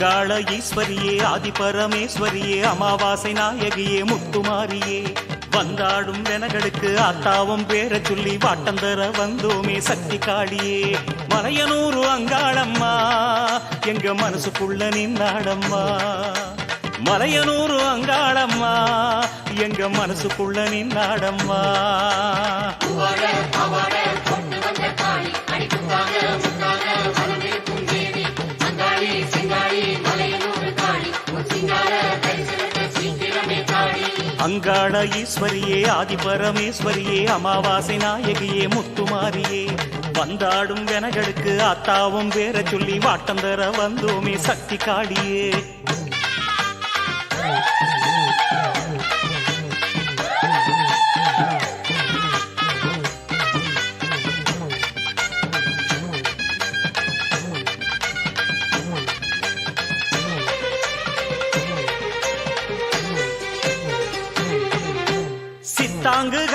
அங்காள ஈஸ்வரியே ஆதி பரமேஸ்வரியே அமாவாசை நாயகியே முத்துமாரியே. வந்தாடும் வெனகளுக்கு ஆத்தாவும் பேர சொல்லி வாட்டந்தர வந்தோமே சக்தி காளியே மலையனூரு அங்காளம்மா எங்க மனசுக்குள்ள நின்னாடம்மா மலையனூரு அங்காளம்மா எங்க மனசுக்குள்ள நின்னாடம்மா அங்காள ஈஸ்வரியே ஆதிபரமேஸ்வரியே அமாவாசை நாயகியே முத்துமாரியே. வந்தாடும் வெனகளுக்கு அத்தாவும் வேற சொல்லி வாட்டம் தர வந்தோமே சக்தி காளியே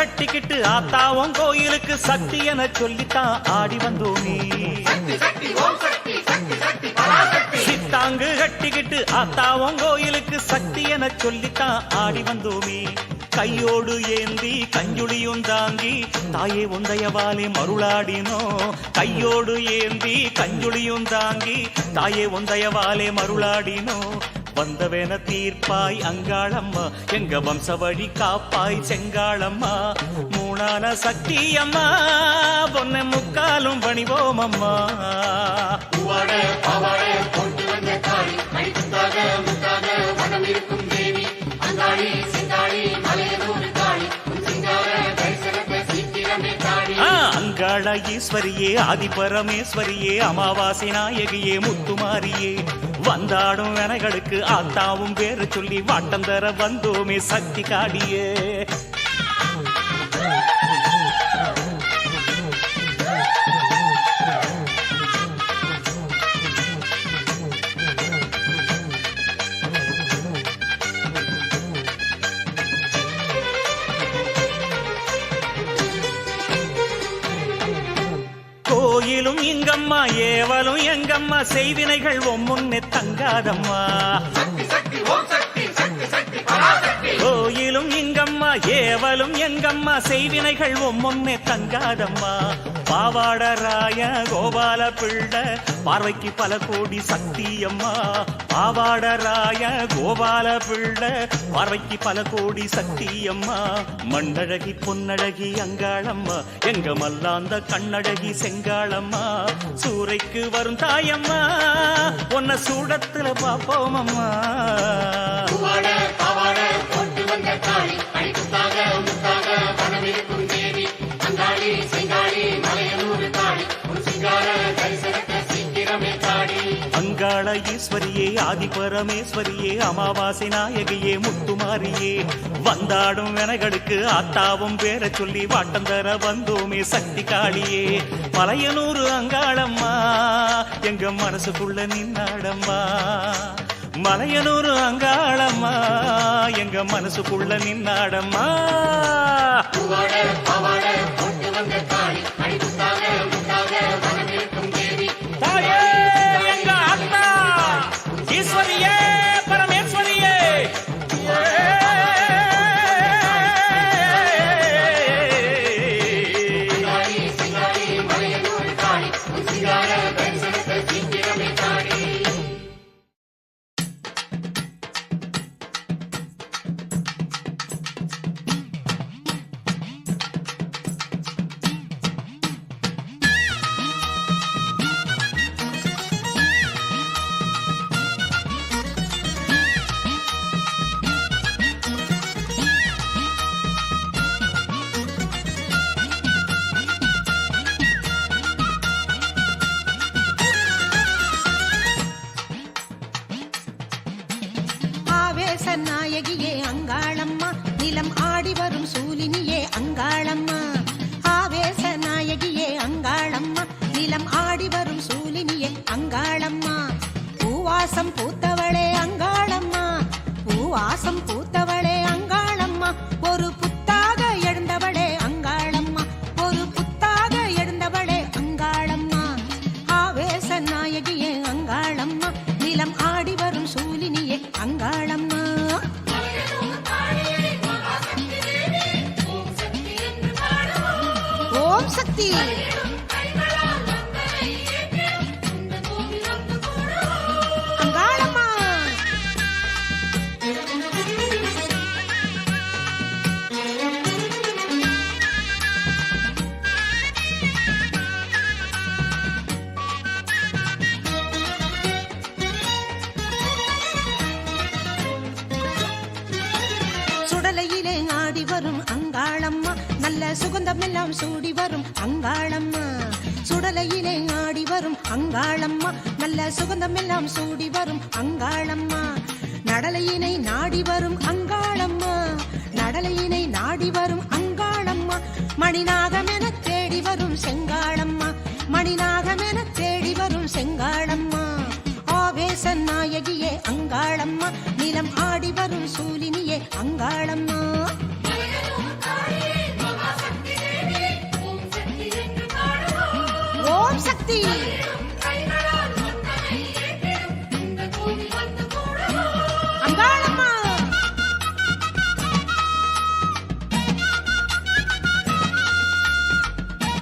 கட்டிக்கிட்டு ஆத்தாவும் கோயிலுக்கு சக்தி என சொல்லித்தான் ஆடி வந்தோமே. சித்தாங்கு கட்டிக்கிட்டு ஆத்தாவும் கோயிலுக்கு சக்தி என சொல்லித்தான் ஆடி வந்தோமே. கையோடு ஏந்தி கஞ்சுளியும் தாங்கி தாயே உந்தையவாலே மருளாடினோ கையோடு ஏந்தி கஞ்சுளியும் தாங்கி தாயே உந்தையவாலே மருளாடினோ வந்தவென தீர்ப்பாய் அங்காளம்மா. எங்க வம்ச வழி காப்பாய் செங்காளம்மா. மூணான சக்தி அம்மா. பொன்ன முக்காலும் பணிவோம் அம்மா வரவிருக்கும் தேவி. அங்காளி செங்காளி மலையனூர் காளி. அங்காள ஈஸ்வரியே ஆதிபரமேஸ்வரியே அமாவாசை நாயகியே முத்துமாரியே. வந்தாடும் வெனகளுக்கு ஆத்தாவும் பேரு சொல்லி வாட்டந்தர வந்தோமே சக்தி காடியே. கோயிலும் இங்கம்மா ஏவலும் எங்கம்மா செய்வினைகள் ஒம்முன்னே தங்காதம்மா. அம்மா செய்வினைகள் ஒம்மொன்னே தங்காதம்மா. பாவாடராய கோபால பிள்ள பார்வைக்கு பல கோடி சக்தி அம்மா. பாவாடராய கோபால பிள்ள பார்வைக்கு பல கோடி சக்தி அம்மா. மண்ணழகி பொன்னழகி அங்காளம்மா எங்க மல்லாந்த கண்ணழகி செங்காளம்மா. சூறைக்கு வரும் தாயம்மா உன்னை சூடத்துல பாப்போம் அம்மா பாவாட பாவாட கொண்டு வந்த காளி அடிக்குத்தாக முத்தாக இருக்கும் தேவி அங்காளி சிங்காளி மலையனூர் காளி. உன் சிங்கார தரிசனத்தை சீக்கிரமே காளி. அங்காள ஈஸ்வரியே ஆதிபரமேஸ்வரியே அமாவாசை நாயகியே முத்துமாரியே. வந்தாடும் வெனகளுக்கு ஆத்தாவும் பேர சொல்லி வாட்டம் தர வந்தோமே சக்தி காளியே மலையனூரு அங்காளம்மா எங்க மனசுக்குள்ள நின்னாடம்மா. மலையனூர் அங்காளம்மா. எங்க மனசுக்குள்ள நின்னாடம்மா. ஆடி வரும் சூலினியே அங்காளம்மா. ஆவேச நாயகியே அங்காளம்மா. நிலம் ஆடி வரும் சூலினியே அங்காளம்மா. பூவாசம் பூத்தவளே அங்காளம்மா. பூவாசம் பூ 地。வரும் அங்காளம்மா. நல்ல சுகந்தம் எல்லாம் சூடி வரும் அங்காளம்மா. சுடலையிலே ஆடி வரும் அங்காளம்மா. நல்ல சுகந்தம் எல்லாம் சூடி வரும் அங்காளம்மா. நடலையினை நாடி வரும் அங்க ஆவேச நாயகியே அங்காளம்மா. நிலம் ஆடி வரும் சூலினியே அங்காளம்மா. ஓம் சக்தி.